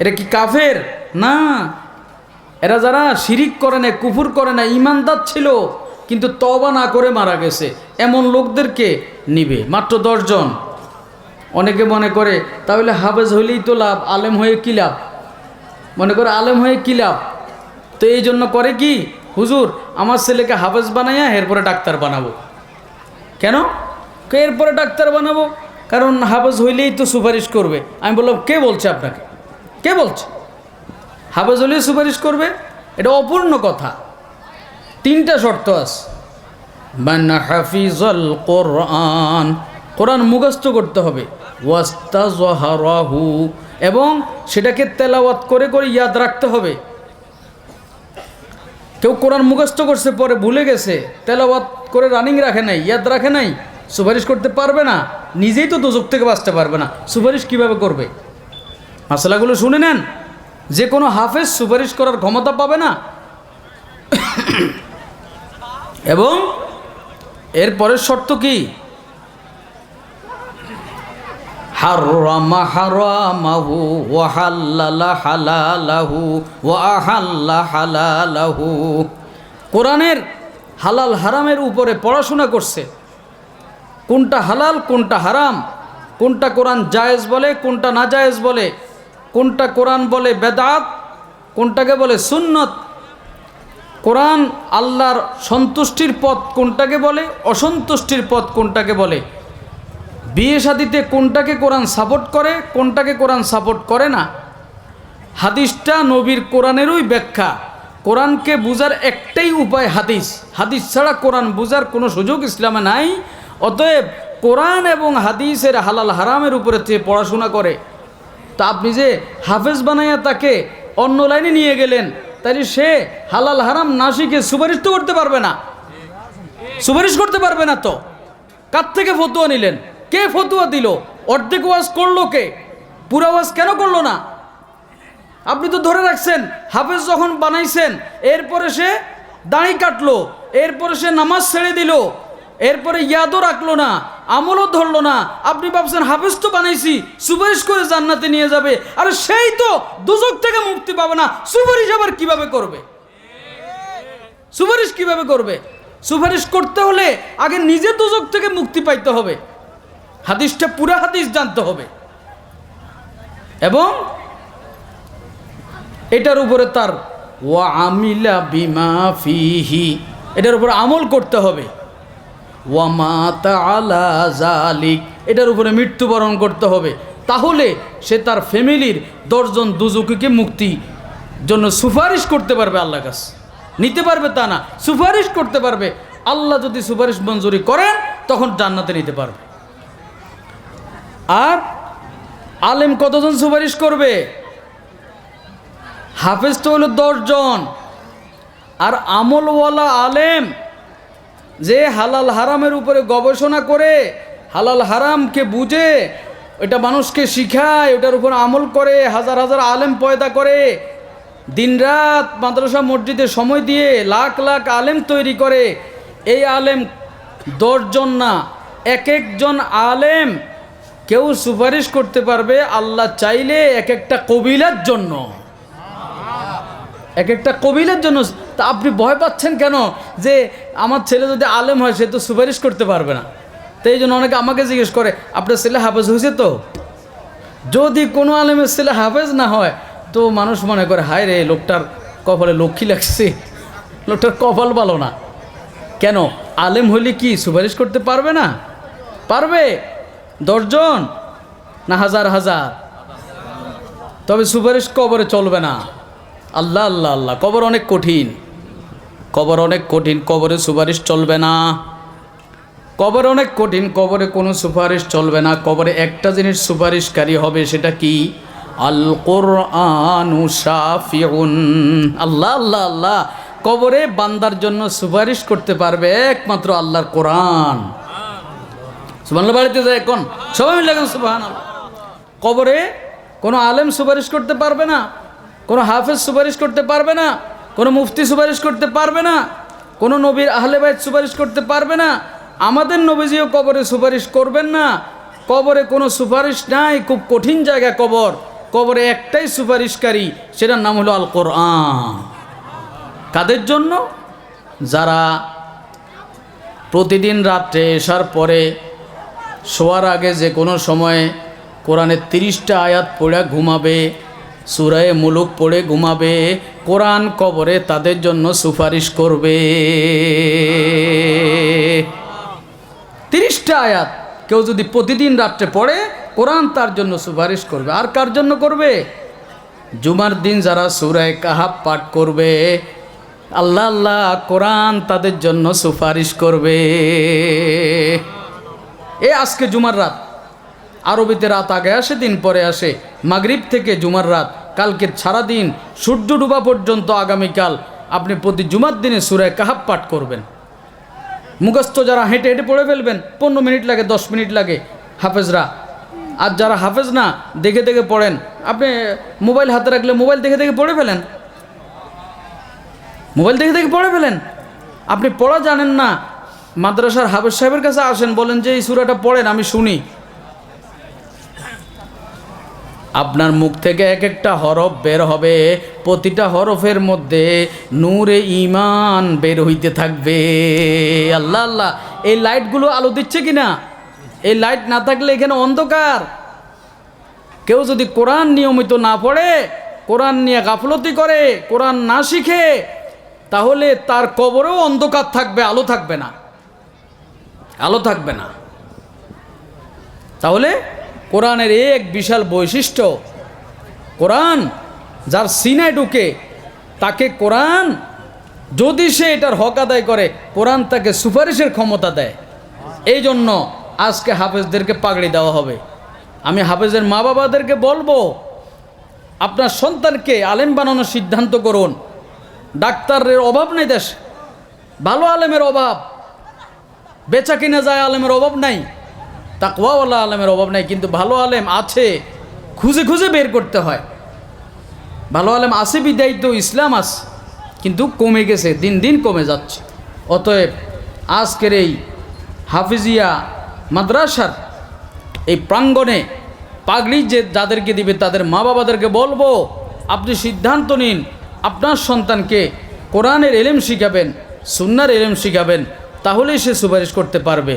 এটা কি কাফের? না। এরা যারা শিরিক করে না কুফুর করে না ইমানদার ছিল, কিন্তু তবা না করে মারা গেছে। এমন লোকদেরকে নিবে, মাত্র দশজন। অনেকে মনে করে, তাহলে হাফেজ হইলেই তো লাভ, আলেম হয়ে কী লাভ? মনে করে আলেম হয়ে কী লাভ? তো এই জন্য করে কি? হুজুর, আমার ছেলেকে হাফেজ বানাইয়া এরপরে ডাক্তার বানাবো। কেন? এরপরে ডাক্তার বানাবো? কারণ হাফেজ হইলেই তো সুপারিশ করবে। আমি বললাম, কে বলছে আপনাকে? কে বলছে? হাফেজ হলেই সুপারিশ করবে? এটা অপূর্ণ কথা। তিনটা শর্ত আছে। মান হাফিজল কোরআন কোরআন মুখস্থ করতে হবে। ওয়াস্তাজহারাহু, এবং সেটাকে তেলাওয়াত করে করে ইয়াদ রাখতে হবে। কেউ কোরআন মুখস্থ করছে, পরে ভুলে গেছে, তেলাওয়াত করে রানিং রাখে নাই, ইয়াদ রাখে নাই, সুপারিশ করতে পারবে না, নিজেই তো দুজক থেকে বাঁচতে পারবে না, সুপারিশ কীভাবে করবে? মশলাগুলো শুনে নেন। যে কোনো হাফেজ সুপারিশ করার ক্ষমতা পাবে না। এবং এর পরের শর্ত কি? কোরআনের হালাল হারামের উপরে পড়াশোনা করছে। কোনটা হালাল, কোনটা হারাম, কোনটা কোরআন জায়েজ বলে, কোনটা না জায়েজ বলে কোনটা কোরআন বলে বেদাত, কোনটাকে বলে সুন্নত? কোরআন আল্লাহর সন্তুষ্টির পথ কোনটাকে বলে, অসন্তুষ্টির পথ কোনটাকে বলে? বিয়ে শাদিতে কোনটাকে কোরআন সাপোর্ট করে, কোনটাকে কোরআন সাপোর্ট করে না? হাদিসটা নবীর কোরআনেরই ব্যাখ্যা। কোরআনকে বুঝার একটাই উপায় হাদিস। হাদিস ছাড়া কোরআন বুঝার কোনো সুযোগ ইসলামে নাই, অতএব কোরআন এবং হাদিসের হালাল হারামের উপরে পড়াশোনা করে তা আপনি যে হাফেজ বানাইয়া তাকে অন্য লাইনে নিয়ে গেলেন তাই সে হালাল হারাম না শিখে সুপারিশ তো করতে পারবে না। সুপারিশ করতে পারবে না তো। কার থেকে ফতুয়া নিলেন? কে ফতুয়া দিল? অর্ধেক ওয়াজ করল কে? পুরা ওয়াজ কেন করল না? আপনি তো ধরে রাখছেন, হাফেজ যখন বানাইছেন, এরপরে সে দাঁড়ি কাটলো, এরপরে সে নামাজ ছেড়ে দিল এরপরে ইয়াদও রাখল না, আমলও ধরলো না। আপনি ভাবছেন, হাফেজ তো বানাইছি, সুপারিশ করে জান্নাতে নিয়ে যাবে। আর সেই তো দুজক থেকে মুক্তি পাবে না। সুপারিশ আবার কীভাবে করবে? সুপারিশ কীভাবে করবে? সুপারিশ করতে হলে আগে নিজে দুজক থেকে মুক্তি পাইতে হবে। হাদিসটা পুরা হাদিস জানতে হবে। এবং এটার উপরে তার, ওয়া আমিলা বিমা ফিহি এটার উপর আমল করতে হবে। ওয়ামা আলা জালিক এটার উপরে মৃত্যুবরণ করতে হবে। তাহলে সে তার ফ্যামিলির দশজন দুজুকিকে মুক্তি জন্য সুপারিশ করতে পারবে আল্লাহ কাছে। নিতে পারবে তা না, সুপারিশ করতে পারবে। আল্লাহ যদি সুপারিশ মঞ্জুরি করেন, তখন জান্নাতে নিতে পারবে। আর আলেম কতজন সুপারিশ করবে? হাফেজ তো হলো দশজন। আর আমলওয়ালা আলেম যে হালাল হারামের উপরে গবেষণা করে, হালাল হারামকে বুঝে, এটা মানুষকে শিখায় ওটার উপর আমল করে, হাজার হাজার আলেম পয়দা করে, দিনরাত মাদ্রাসা মসজিদে সময় দিয়ে লাখ লাখ আলেম তৈরি করে। এই আলেম দশজন না, এক একজন আলেম কেউ সুপারিশ করতে পারবে আল্লাহ চাইলে এক একটা কবিলার জন্য। এক একটা কবিলের জন্য তা আপনি ভয় পাচ্ছেন কেন? যে আমার ছেলে যদি আলেম হয়, সে তো সুপারিশ করতে পারবে না। তো এই জন্য অনেকে আমাকে জিজ্ঞেস করে, আপনার ছেলে হাফেজ হয়েছে তো? যদি কোনো আলেমের ছেলে হাফেজ না হয়, তো মানুষ মনে করে, হায় রে, লোকটার কপালে লক্ষ্মী লাগছে। লোকটার কপাল ভালো না। কেন? আলেম হইলে কি সুপারিশ করতে পারবে না? পারবে? দশজন না হাজার হাজার? তবে সুপারিশ কবরে চলবে না। আল্লাহ আল্লাহ আল্লাহ। কবর অনেক কঠিন। কবর অনেক কঠিন, কবরে সুপারিশ চলবে না। কবর অনেক কঠিন, কবরে কোনো সুপারিশ চলবে না। কবরে একটা জিনিস সুপারিশকারী হবে, সেটা কি? আল কোরআনু শাফিউন। আল্লাহ আল্লাহ আল্লাহ। কবরে বান্দার জন্য সুপারিশ করতে পারবে একমাত্র আল্লাহর কোরআন। সুবহানাল্লাহ, বাড়িতে যায় এখন। সবাই মিলে সুবহান কবরে কোনো আলেম সুপারিশ করতে পারবে না। কোনো হাফেজ সুপারিশ করতে পারবে না, কোনো মুফতি সুপারিশ করতে পারবে না, কোনো নবীর আহলে বাইত সুপারিশ করতে পারবে না, আমাদের নবীজিও কবরে সুপারিশ করবেন না, কবরে কোনো সুপারিশ নাই, খুব কঠিন জায়গা কবর, কবরে একটাই সুপারিশকারী, সেটার নাম হলো আল কোরআন কাদের জন্য? যারা প্রতিদিন রাত্রে এসার পরে শোয়ার আগে যে কোনো সময়ে কোরআনের তিরিশটা আয়াত পড়ে ঘুমাবে সুরায়ে মুলুক পড়ে ঘুমাবে, কোরআন কবরে তাদের জন্য সুপারিশ করবে। তিরিশটা আয়াত কেউ যদি প্রতিদিন রাত্রে পড়ে, কোরআন তার জন্য সুপারিশ করবে। আর কার জন্য করবে? জুমার দিন যারা সুরায় কাহাব পাঠ করবে, আল্লাহ আল্লাহ কোরআন তাদের জন্য সুপারিশ করবে। এ আজকে জুমার রাত। আরবিতে রাত আগে আসে, দিন পরে আসে। মাগরিব থেকে জুমার রাত, কালকের সারাদিন, সূর্য ডুবা পর্যন্ত আগামীকাল। আপনি প্রতি জুমার দিনে সুরায় কাহাব পাঠ করবেন। মুখস্থ যারা হেঁটে হেঁটে পড়ে ফেলবেন, পনেরো মিনিট লাগে, দশ মিনিট লাগে। হাফেজরা, আর যারা হাফেজ না, দেখে দেখে পড়েন। আপনি মোবাইল হাতে রাখলে মোবাইল দেখে দেখে পড়ে ফেলেন। মোবাইল দেখে দেখে পড়ে ফেলেন। আপনি পড়া জানেন না। মাদ্রাসার হাফেজ সাহেবের কাছে আসেন, বলেন যে, এই সুরাটা পড়েন, আমি শুনি। আপনার মুখ থেকে এক একটা হরফ বের হবে। প্রতিটা হরফের মধ্যে নূরে ইমান বের হইতে থাকবে। আল্লাহ আল্লাহ, এই লাইটগুলো আলো দিচ্ছে কি না এই লাইট না থাকলে এখানে অন্ধকার। কেউ যদি কোরআন নিয়মিত না পড়ে, কোরআন নিয়ে গাফলতি করে, কোরআন না শিখে, তাহলে তার কবরেও অন্ধকার থাকবে, আলো থাকবে না। আলো থাকবে না। তাহলে কোরআনের এক বিশাল বৈশিষ্ট্য। কোরআন যার সিনায় ঢুকে, তাকে কোরআন, যদি সে এটার হক আদায় করে, কোরআন তাকে সুপারিশের ক্ষমতা দেয়। এই জন্য আজকে হাফেজদেরকে পাগড়ি দেওয়া হবে। আমি হাফেজের মা বাবাদেরকে বলব, আপনার সন্তানকে আলেম বানানোর সিদ্ধান্ত করুন। ডাক্তারের অভাব নেই দেশ। ভালো আলেমের অভাব। বেচা কিনা যায় আলেমের অভাব নাই। তাকওয়াওয়ালা আলেমের অভাব নাই, কিন্তু ভালো আলেম আছে, খুঁজে খুঁজে বের করতে হয়। ভালো আলেম আছে বিদায় তো ইসলাম আস কিন্তু কমে গেছে, দিন দিন কমে যাচ্ছে। অতএব আজকের এই হাফিজিয়া মাদ্রাসার এই প্রাঙ্গণে পাগড়ি যে যাদেরকে দিবে, তাদের মা বাবাদেরকে বলব, আপনি সিদ্ধান্ত নিন, আপনার সন্তানকে কোরআনের এলেম শিখাবেন, সুন্নার এলেম শিখাবেন, তাহলেই সে সুপারিশ করতে পারবে।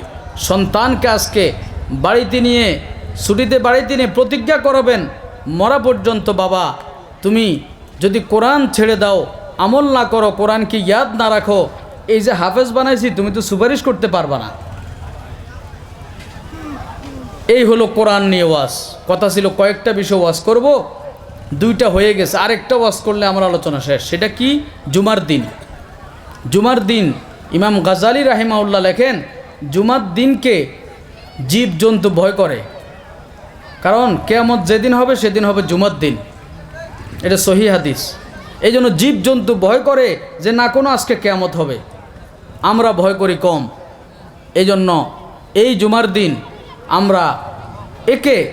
সন্তানকে আজকে বাড়িতে নিয়ে, ছুটিতে বাড়িতে নিয়ে প্রতিজ্ঞা করাবেন, মরা পর্যন্ত বাবা। তুমি যদি কোরআন ছেড়ে দাও, আমল না করো, কোরআনকে ইয়াদ না রাখো, এই যে হাফেজ বানাইছি, তুমি তো সুপারিশ করতে পারবা না। এই হলো কোরআন নিয়ে ওয়াজ। কথা ছিল কয়েকটা বিষয় ওয়াজ করব, দুইটা হয়ে গেছে। আরেকটা ওয়াজ করলে আমার আলোচনা শেষ। সেটা কি? জুমার দিন। জুমার দিন ইমাম গাজালি রাহিমাউল্লাহ লেখেন, জুমার দিনকে জীব জন্তু ভয় করে। কারণ কেয়ামত যেদিন হবে, সেদিন হবে জুমার দিন। এটা সহি হাদিস। এই জন্য জীব জন্তু ভয় করে যে না, কোনো আজকে কেয়ামত হবে। আমরা ভয় করি কম। এই জন্য এই জুমার দিন আমরা একে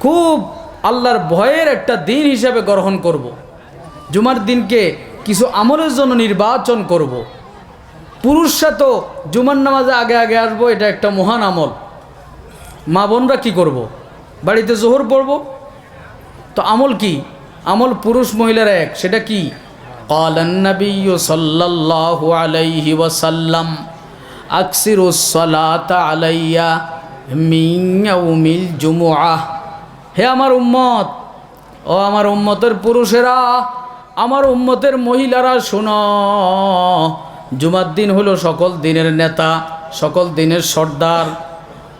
খুব আল্লাহর ভয়ের একটা দিন হিসাবে গ্রহণ করব। জুমার দিনকে কিছু আমলের জন্য নির্বাচন করব। পুরুষরা তো জুমার নামাজে আগে আগে আসব, এটা একটা মহান আমল। মা বোনরা কী করব। বাড়িতে জোহর পড়ব? তো আমল কি? আমল পুরুষ মহিলার এক, সেটা কি? কালান্নবী সাল্লাহ আলাইহি ওয়াসাল্লাম আলাইয়া হে আমার উম্মত, ও আমার উম্মতের পুরুষেরা, আমার উম্মতের মহিলারা শোন। জুমার দিন হলো সকল দিনের নেতা, সকল দিনের সর্দার।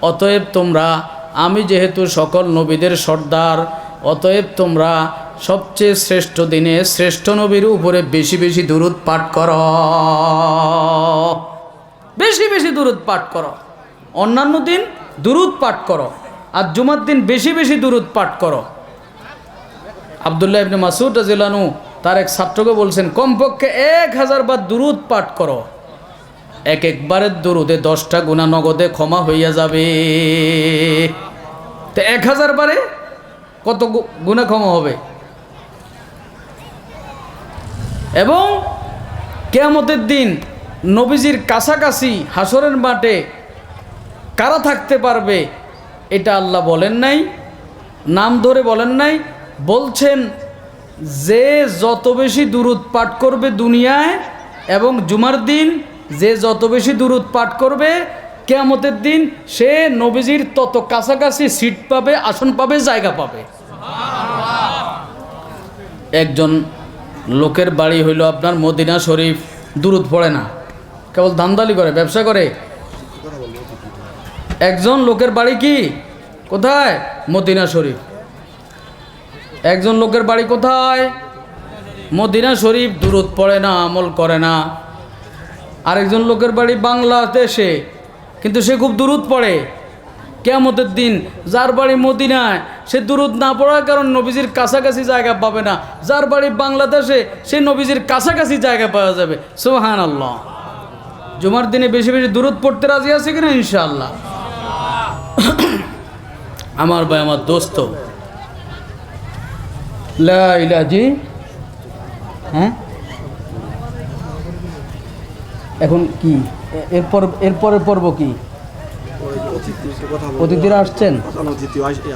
অতএব তোমরা, আমি যেহেতু সকল নবীদের সর্দার, অতএব তোমরা সবচেয়ে শ্রেষ্ঠ দিনে শ্রেষ্ঠ নবীর উপরে বেশি বেশি দূরত পাঠ কর। বেশি বেশি দূরত পাঠ করো। অন্যান্য দিন দুরুদ পাঠ করো। আর জুমার দিন বেশি বেশি দুরুদ পাঠ করো। আবদুল্লাহ ইবনে মাসুদ রাজিলানু তার এক ছাত্রকে বলছেন, কমপক্ষে এক হাজার বার দুরুদ পাঠ করো। এক একবারের দরুদে দশটা গুণা নগদে ক্ষমা হইয়া যাবে। তো এক হাজার বারে কত গুণা ক্ষমা হবে? এবং কেয়ামতের দিন নবীজির কাছাকাছি হাসরের মাঠে কারা থাকতে পারবে, এটা আল্লাহ বলেন নাই, নাম ধরে বলেন নাই, বলছেন যে যত বেশি দূরত পাঠ করবে দুনিয়ায় এবং জুমার দিন যে যত বেশি দূরত পাঠ করবে, কেয়ামতের দিন সে নবীজির তত কাছাকাছি সিট পাবে, আসন পাবে, জায়গা পাবে। একজন লোকের বাড়ি হইল আপনার মদিনা শরীফ দূরত পড়ে না। কেবল ধান্দালি করে, ব্যবসা করে। একজন লোকের বাড়ি কি? কোথায়? মদিনা শরীফ। একজন লোকের বাড়ি কোথায়? মদিনা শরীফ দূরত পড়ে না, আমল করে না। আরেকজন লোকের বাড়ি বাংলাদেশে। কিন্তু সে খুব দূরত পড়ে। কেমতের দিন যার বাড়ি মদিনায় সে দূরত না পড়ার কারণ নবীজির কাছাকাছি জায়গা পাবে না। যার বাড়ি বাংলাদেশে সে নবীজির কাছাকাছি জায়গা পাওয়া যাবে। সোহান আল্লাহ জুমার দিনে বেশি বেশি দূরত পড়তে রাজি আছে কিনা? ইনশাআল্লাহ। আমার ভাই, আমার দোস্ত। জি হ্যাঁ? এখন কি? এরপর, এরপরের পর্ব কি? অতিথিরা আসছেন?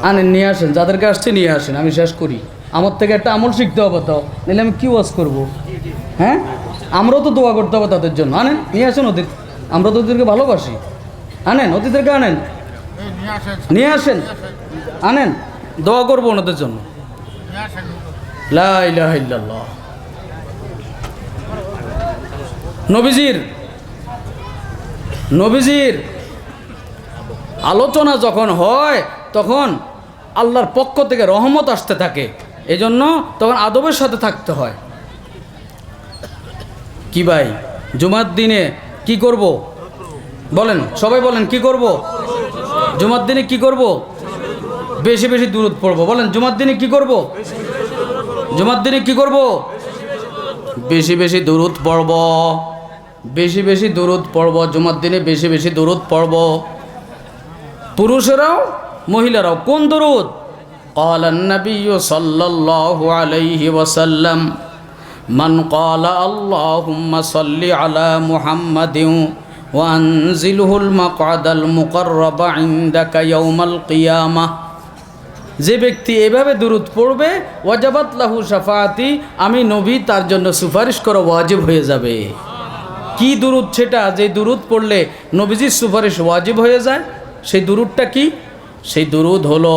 আনেন, নিয়ে আসেন। যাদেরকে আসছে, নিয়ে আসেন। আমি শেষ করি। আমার থেকে একটা আমল শিখতে হবে তো। নাহলে আমি কি ওয়াজ করব? হ্যাঁ? আমরাও তো দোয়া করতে হবে তাদের জন্য। আনেন, নিয়ে আসেন অতীত আমরা তো ওদেরকে ভালোবাসি। আনেন অতীতদেরকে আনেন। নিয়ে আসেন। আনেন। দোয়া করব ওনাদের জন্য। লা নবীজির নবীজির আলোচনা যখন হয়, তখন আল্লাহর পক্ষ থেকে রহমত আসতে থাকে। এজন্য তখন আদবের সাথে থাকতে হয়। কি ভাই, জুমার দিনে কি করব? বলেন, সবাই বলেন, কি করব? জুমার দিনে কি করব? বেশি বেশি দূরত পড়ব। বলেন, জুমার দিনে কি করব? জুমার দিনে কি করব? বেশি বেশি দূরত পড়ব। বেশি বেশি দূরত পড়ব জুমার দিনে বেশি বেশি দূরত পড়ব পুরুষেরাও মহিলারাও কোন দরুদ قال النبي صلى الله عليه وسلم من قال اللهم صل على محمد وأنزله المقعد المقرب عندك يوم القيامة যে ব্যক্তি এভাবে দূরত পড়বে ওয়াজাবাত লাহু সাফাতি আমি নবী তার জন্য সুপারিশ করা ওয়াজিব হয়ে যাবে কি দুরুদ সেটা? যে দুরুদ পড়লে নবীজির সুপারিশ ওয়াজিব হয়ে যায়। সেই দুরুদটা কি? সেই দুরুদ হলো,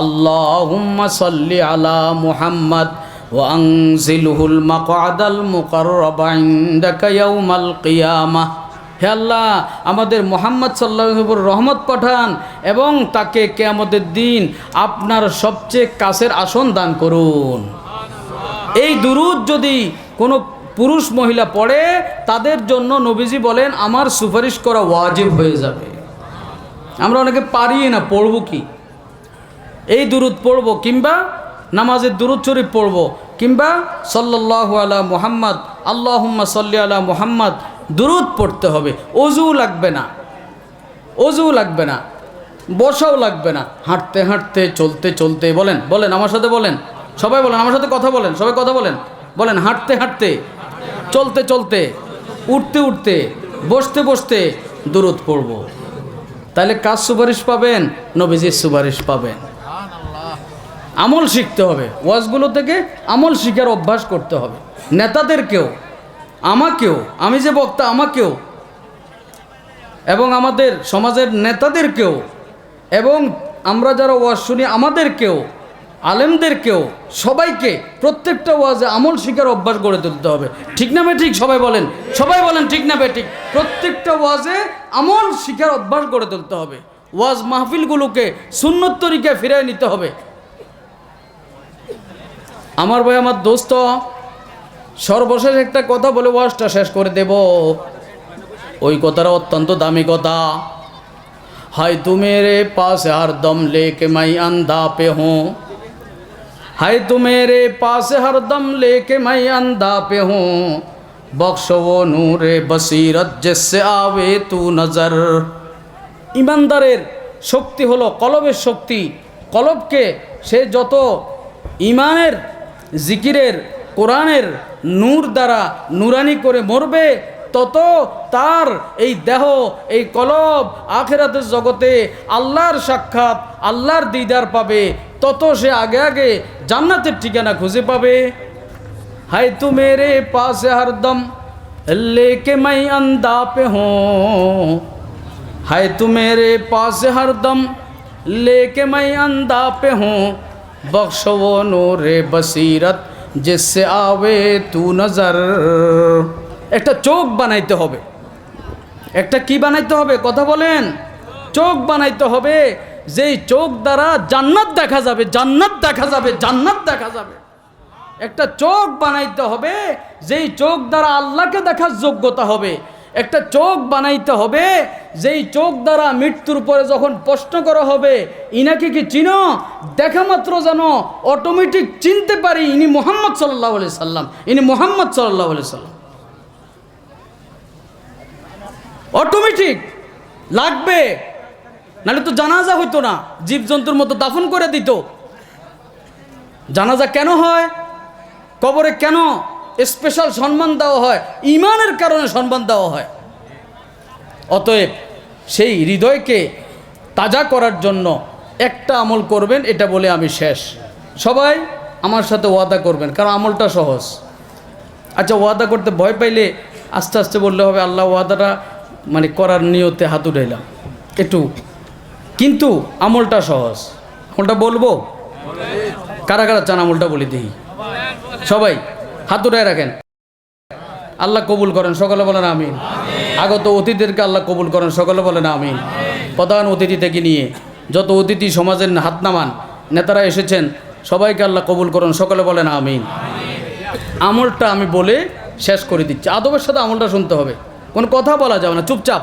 আল্লাহুম্মা সাল্লি আলা মুহাম্মদ ওয়া আনজিলহুল মাকআদাল মুকাররাবা ইনদাকা ইয়াউমাল কিয়ামাহ হে আল্লাহ, আমাদের মোহাম্মদ সাল্লাহর রহমত পাঠান এবং তাকে কেয়ামতের দিন আপনার সবচেয়ে কাছের আসন দান করুন। এই দুরুদ যদি কোনো পুরুষ মহিলা পড়ে, তাদের জন্য নবীজি বলেন, আমার সুপারিশ করা ওয়াজিব হয়ে যাবে। আমরা অনেকে পারি না, পড়ব কি? এই দুরুদ পড়ব কিংবা নামাজের দুরুদ শরীফ পড়ব কিংবা সাল্লাল্লাহু আলা মুহাম্মদ, আল্লাহুম্মা সাল্লি আলা মুহাম্মদ, দুরুদ পড়তে হবে। অজু লাগবে না। অজু লাগবে না। বসাও লাগবে না। হাঁটতে হাঁটতে, চলতে চলতে বলেন বলেন, আমার সাথে বলেন। সবাই বলেন, আমার সাথে কথা বলেন, সবাই কথা বলেন। বলেন, হাঁটতে হাঁটতে চলতে চলতে, উঠতে উঠতে, বসতে বসতে দূরত পড়ব। তাহলে কাজ সুপারিশ পাবেন? নবীজির সুপারিশ পাবেন। আমল শিখতে হবে। ওয়াজগুলো থেকে আমল শিখার অভ্যাস করতে হবে। নেতাদেরকেও, আমাকেও, আমি যে বক্তা, আমাকেও, এবং আমাদের সমাজের নেতাদেরকেও, এবং আমরা যারা ওয়াজ শুনি, আমাদেরকেও আলেমদেরকেও সবাইকে প্রত্যেকটা ওয়াজে আমল শিকার অভ্যাস গড়ে তুলতে হবে। ঠিক না ঠিক সবাই বলেন? সবাই বলেন ঠিক না ঠিক প্রত্যেকটা ওয়াজে আমল শিকার অভ্যাস গড়ে তুলতে হবে। ওয়াজ মাহফিলগুলোকে সুন্নত ফিরিয়ে নিতে হবে। আমার ভাই, আমার দোস্ত, সর্বশেষ একটা কথা বলে ওয়াজটা শেষ করে দেব। ওই কথাটা অত্যন্ত দামি কথা। হাই তুমেরে মেরে পাশ আর দম লেকে মাই আন্দা পে হোঁ। हूँ हाय तू मेरे पास हर दम लेके मैं अंधा पे हूँ बख्श वो नूरे बसीरत जिससे आवे तू नजर ইমানদারের শক্তি হলো কলবের শক্তি কলবকে সে যত ইমানের জিকিরের কোরআনের নূর দ্বারা নুরানি করে মরবে তত তার এই দেহ এই কলব আখেরাতের জগতে আল্লাহর সাক্ষাৎ আল্লাহর দিদার পাবে তত সে আগে আগে জান্নাতের ঠিকানা খুঁজে পাবে। হাই, তু মেরে পাশে হরদম লেকে মাই আন্দা পে হো। হাই, তু মেরে পাশে হরদম লেকে মাই আন্দা পে হো। বখশ ও নোরে বসিরত জিসে আবে তু নজর। একটা চোখ বানাইতে হবে। একটা কি বানাইতে হবে? কথা বলেন। চোখ বানাইতে হবে। যেই চোখ দ্বারা জান্নাত দেখা যাবে, জান্নাত দেখা যাবে, জান্নাত দেখা যাবে। একটা চোখ বানাইতে হবে, যেই চোখ দ্বারা আল্লাহকে দেখার যোগ্যতা হবে। একটা চোখ বানাইতে হবে, যেই চোখ দ্বারা মৃত্যুর পরে যখন প্রশ্ন করা হবে, ইনাকে কি চিনো? দেখা মাত্র যেন অটোমেটিক চিনতে পারি, ইনি মোহাম্মদ সাল্লাহ আলি সাল্লাম। ইনি মোহাম্মদ সাল্লাহ আলি সাল্লাম। অটোমেটিক লাগবে। নাহলে তো জানাজা হইতো না, জীবজন্তুর মতো দাফন করে দিত। জানাজা কেন হয়? কবরে কেন স্পেশাল সম্মান দেওয়া হয়? ইমানের কারণে সম্মান দেওয়া হয়। অতএব সেই হৃদয়কে তাজা করার জন্য একটা আমল করবেন, এটা বলে আমি শেষ। সবাই আমার সাথে ওয়াদা করবেন, কারণ আমলটা সহজ। আচ্ছা ওয়াদা করতে ভয় পাইলে আস্তে আস্তে বললে হবে, আল্লাহ ওয়াদাটা মানে করার নিয়তে হাত উঠাইলাম। একটু কিন্তু আমলটা সহজ। আমলটা বলব? কারা কারা চান আমলটা বলে দিই সবাই, হাত উঠায় রাখেন। আল্লাহ কবুল করেন, সকলে বলেন আমিন। আগত অতিথিদেরকে আল্লাহ কবুল করেন, সকলে বলেন আমিন। প্রধান অতিথি থেকে নিয়ে যত অতিথি সমাজের হাত নামান, নেতারা এসেছেন, সবাইকে আল্লাহ কবুল করেন, সকলে বলেন আমিন। আমলটা আমি বলে শেষ করে দিচ্ছি। আদবের সাথে আমলটা শুনতে হবে। কোনো কথা বলা যাবে না, চুপচাপ।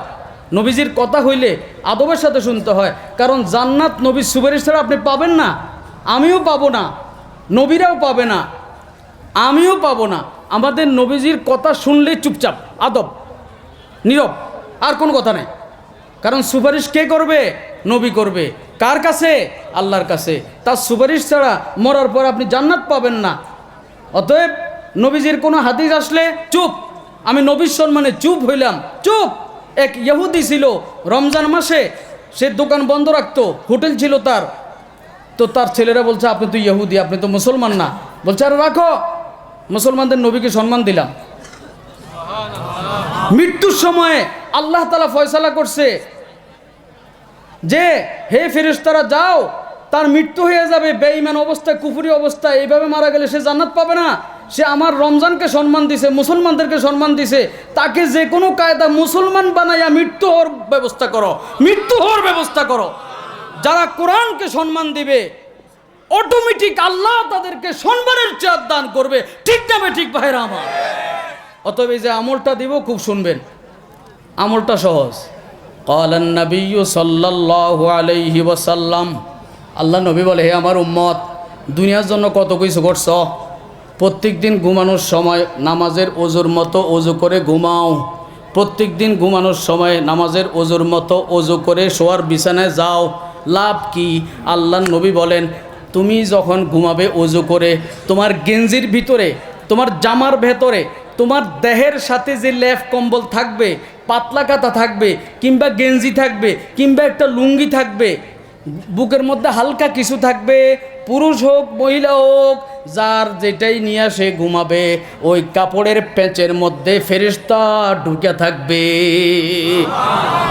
নবীজির কথা হইলে আদবের সাথে শুনতে হয়। কারণ জান্নাত নবীর সুপারিশ ছাড়া আপনি পাবেন না। আমিও পাবো না। নবীরাও পাবে না। আমিও পাবো না। আমাদের নবীজির কথা শুনলেই চুপচাপ, আদব, নীরব, আর কোনো কথা নেই। কারণ সুপারিশ কে করবে? নবী করবে। কার কাছে? আল্লাহর কাছে। তার সুপারিশ ছাড়া মরার পর আপনি জান্নাত পাবেন না। অতএব নবীজির কোনো হাদিস আসলে চুপ। আমি নবীর সম্মানে চুপ হইলাম। চুপ! এক ইহুদি ছিল, রমজান মাসে সে দোকান বন্ধ রাখতো, হোটেল ছিল তার। তো তার ছেলেরা বলছে, আপনি তো ইহুদি, আপনি তো মুসলমান না। বলছে, আরে রাখো, মুসলমানদের নবীকে সম্মান দিলাম। মৃত্যুর সময়ে আল্লাহ তালা ফয়সালা করছে যে, হে ফেরেশতারা, যাও, তার মৃত্যু হয়ে যাবে, বেঈমান অবস্থায়, কুফুরি অবস্থায়, এইভাবে মারা গেলে সে জান্নাত পাবে না। সে আমার রমজানকে সম্মান দিছে, মুসলমানদেরকে সম্মান দিছে, তাকে যে কোনো কায়দা মুসলমান বানাইয়া মৃত্যু হওয়ার ব্যবস্থা করো, মৃত্যু হওয়ার ব্যবস্থা করো। যারা কোরআনকে সম্মান দিবে অটোমেটিক আল্লাহ তাদেরকে সম্মানের চেয়ার দান করবে। ঠিক যাবে ঠিক ভাইরা আমার? অতএব এই যে আমলটা দিব, খুব শুনবেন। আমলটা সহজ। কালান সাল্লাহ আলাইহি আল্লাহ নবী বলে, হে আমার উম্মত, দুনিয়ার জন্য কত কিছু করছ? প্রত্যেক দিন ঘুমানোর সময় নামাজের ওজুর মতো অজু করে ঘুমাও। প্রত্যেক দিন ঘুমানোর সময় নামাজের ওজুর মতো অজু করে শোয়ার বিছানায় যাও। লাভ কি? আল্লাহ নবী বলেন, তুমি যখন ঘুমাবে অজু করে, তোমার গেঞ্জির ভিতরে, তোমার জামার ভেতরে, তোমার দেহের সাথে যে লেফ কম্বল থাকবে, পাতলা কাতা থাকবে, কিংবা গেঞ্জি থাকবে, কিংবা একটা লুঙ্গি থাকবে বুকের মধ্যে হালকা কিছু থাকবে, পুরুষ হোক, মহিলা হোক, যার যেটাই নিয়ে আসে ঘুমাবে, ওই কাপড়ের প্যাঁচের মধ্যে ফেরিস্তা ঢুকে থাকবে।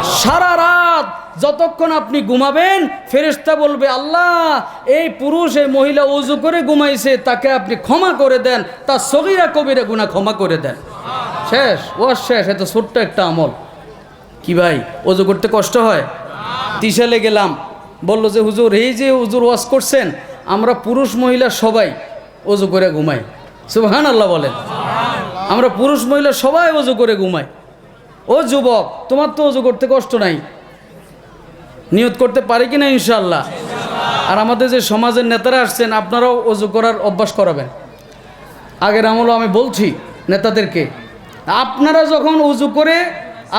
সারা রাত যতক্ষণ আপনি ঘুমাবেন, ফেরেশতা বলবে, আল্লাহ, এই পুরুষ, এই মহিলা উজু করে ঘুমাইছে, তাকে আপনি ক্ষমা করে দেন, তার সগিরা কবিরা গুণা ক্ষমা করে দেন। শেষ ও শেষ, এত ছোট্ট একটা আমল। কি ভাই অজু করতে কষ্ট হয়? তিসালে গেলাম। বলল যে, হুজুর, এই যে হুজুর ওয়াজ করছেন, আমরা পুরুষ মহিলা সবাই অজু করে ঘুমাই। সুবহান আল্লাহ বলেন। আমরা পুরুষ মহিলা সবাই অজু করে ঘুমাই। ও যুবক, তোমার তো অজু করতে কষ্ট নাই। নিয়ত করতে পারি কিনা ইনশাল্লাহ আর আমাদের যে সমাজের নেতারা আসছেন, আপনারাও অজু করার অভ্যাস করাবেন। আগের আমলও আমি বলছি নেতাদেরকে, আপনারা যখন উজু করে,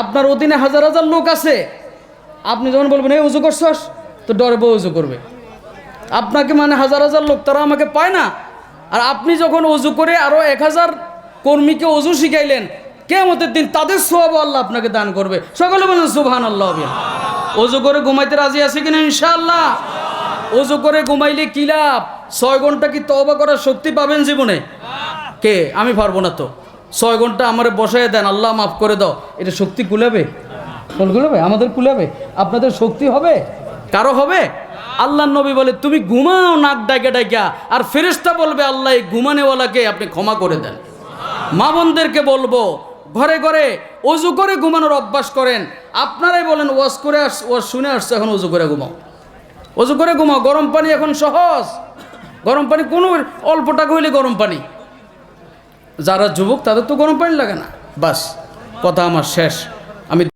আপনার অধীনে হাজার হাজার লোক আছে, আপনি যখন বলবেন, এই উজু করছস? তো ডরবে উজু করবে। আপনাকে মানে হাজার হাজার লোক, তারা আমাকে পায় না। আর আপনি যখন অজু করে আরও এক হাজার কর্মীকে অজু শিখাইলেন কেমতের দিন তাদের সোয়াব আল্লাহ আপনাকে দান করবে। সকলে বলেন সুবহান আল্লাহ অজু করে ঘুমাইতে রাজি আছে কিনা, ইনশাআল্লাহ? অজু করে ঘুমাইলে কি লাভ? ছয় ঘণ্টা কি তবা করার শক্তি পাবেন জীবনে? কে? আমি পারব না তো। ছয় ঘণ্টা আমার বসায় দেন, আল্লাহ মাফ করে দাও। এটা শক্তি কুলাবে? কুলাবে? আমাদের কুলাবে? আপনাদের শক্তি হবে? কারও হবে? আল্লাহ নবী বলে, তুমি ঘুমাও নাক ডাইকা ডাইকা। আর ফেরেশতা বলবে, আল্লাহ এই ঘুমানেওয়ালাকে আপনি ক্ষমা করে দেন। মা বোনদেরকে বলব, ঘরে ঘরে অজু করে ঘুমানোর অভ্যাস করেন। আপনারাই বলেন, ওয়াজ করে আস, ওয়াজ শুনে আসছে, এখন অজু করে ঘুমাও। অজু করে ঘুমাও, গরম পানি এখন সহজ। গরম পানি কোনো অল্প টাকা হইলে গরম পানি। যারা যুবক, তাদের তো গরম পানি লাগে না। বাস, কথা আমার শেষ। আমি